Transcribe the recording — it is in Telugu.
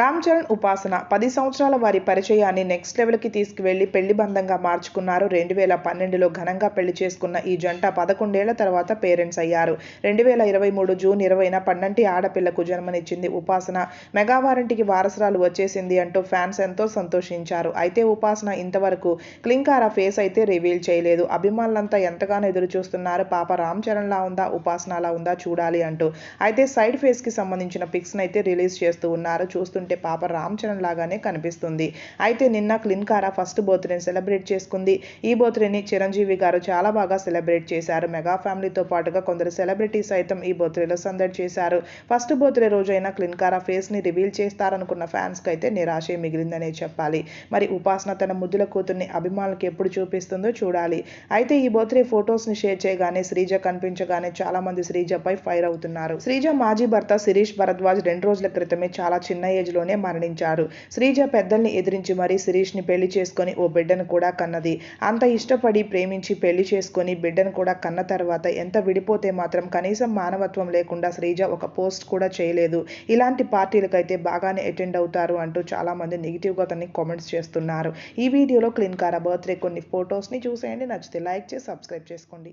రామ్ చరణ్ ఉపాసన పది సంవత్సరాల వారి పరిచయాన్ని నెక్స్ట్ లెవెల్కి తీసుకువెళ్ళి పెళ్ళి బంధంగా మార్చుకున్నారు. రెండు వేల పన్నెండులో ఘనంగా పెళ్ళి చేసుకున్న ఈ జంట పదకొండేళ్ళ తర్వాత పేరెంట్స్ అయ్యారు. రెండు వేల ఇరవై మూడు జూన్ ఇరవైన పన్నంటి ఆడపిల్లకు జన్మనిచ్చింది ఉపాసన. మెగా వారంటీకి వారసురాలు వచ్చేసింది అంటూ ఫ్యాన్స్ ఎంతో సంతోషించారు. అయితే ఉపాసన ఇంతవరకు క్లింకారా ఫేస్ అయితే రివీల్ చేయలేదు. అభిమానులంతా ఎంతగానో ఎదురు చూస్తున్నారు పాప రామ్ చరణ్ లా ఉందా? ఉపాసన లా ఉందా? చూడాలి అంటూ. అయితే సైడ్ ఫేస్కి సంబంధించిన పిక్స్ అయితే రిలీజ్ చేస్తూ ఉన్నారు. చూస్తుంటే పాప రామ్ చరణ్ లాగానే కనిపిస్తుంది. అయితే నిన్న క్లిన్కారా ఫస్ట్ బర్త్డేని సెలబ్రేట్ చేసుకుంది. ఈ బర్త్డేని చిరంజీవి గారు చాలా బాగా సెలబ్రేట్ చేశారు. మెగా ఫ్యామిలీతో పాటుగా కొందరు సెలబ్రిటీస్ సైతం ఈ బర్త్డేలో సందడి చేశారు. ఫస్ట్ బర్త్డే రోజైన క్లిన్కారా ఫేస్ని రివీల్ చేస్తారనుకున్న ఫ్యాన్స్కి అయితే నిరాశే మిగిలిందనే చెప్పాలి. మరి ఉపాసన తన ముద్దుల కూతుర్ని అభిమానులకు ఎప్పుడు చూపిస్తుందో చూడాలి. అయితే ఈ బర్త్డే ఫొటోస్ని షేర్ చేయగానే శ్రీజ కనిపించగానే చాలా మంది శ్రీజపై ఫైర్ అవుతున్నారు. శ్రీజ మాజీ భర్త శిరీష్ భరద్వాజ్ రెండు రోజుల క్రితమే చాలా చిన్న ఏజ్ లోనే మరణించారు. శ్రీజ పెద్దల్ని ఎదిరించి మరీ శిరీష్ని పెళ్ళి చేసుకొని ఓ బిడ్డను కూడా కన్నది. అంత ఇష్టపడి ప్రేమించి పెళ్ళి చేసుకొని బిడ్డను కూడా కన్న తర్వాత ఎంత విడిపోతే మాత్రం కనీసం మానవత్వం లేకుండా శ్రీజ ఒక పోస్ట్ కూడా చేయలేదు. ఇలాంటి పార్టీలకైతే బాగానే అటెండ్ అవుతారు అంటూ చాలా మంది నెగిటివ్ తనని కామెంట్స్ చేస్తున్నారు. ఈ వీడియోలో క్లీన్ కారా బర్త్డే కొన్ని ఫొటోస్ని చూసేయండి. నచ్చితే లైక్ చేసి సబ్స్క్రైబ్ చేసుకోండి.